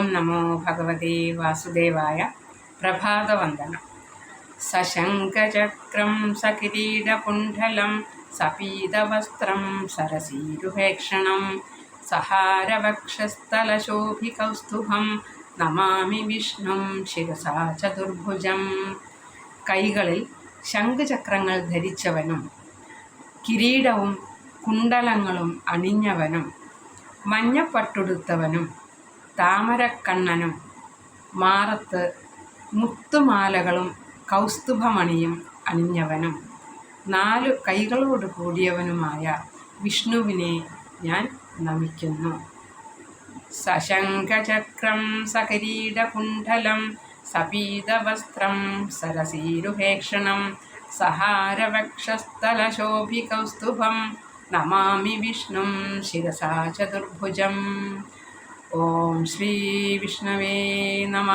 ഓം നമോ ഭഗവതി വാസുദേവായ പ്രഭാതവന്ദനം. സശങ്കചക്രം സകിരീടകുണ്ഠലം സപീതവസ്ത്രം സരസീരുഹേക്ഷണം സഹാരവക്ഷസ്ഥലശോഭികൗസ്തുഭം നമാമി വിഷ്ണും ശിരസാ ചതുർഭുജം. കൈകളിൽ ശംഖചക്രങ്ങൾ ധരിച്ചവനും കിരീടവും കുണ്ടലങ്ങളും അണിഞ്ഞവനും മഞ്ഞപ്പട്ടുടുത്തവനും താമരക്കണ്ണനും മാറത്ത് മുത്തുമാലകളും കൗസ്തുഭമണിയും അണിഞ്ഞവനും നാലു കൈകളോട് കൂടിയവനുമായ വിഷ്ണുവിനെ ഞാൻ നമിക്കുന്നു. സശങ്കചക്രം സകരീടകുണ്ഠലം സപീതവസ്ത്രം സരസീരുഭേക്ഷണം സഹാരവക്ഷസ്ഥലശോഭികൗസ്തുഭം നമാമി വിഷ്ണും ശിരസാ ചതുർഭുജം. ഓം ശ്രീ വിഷ്ണവേ നമ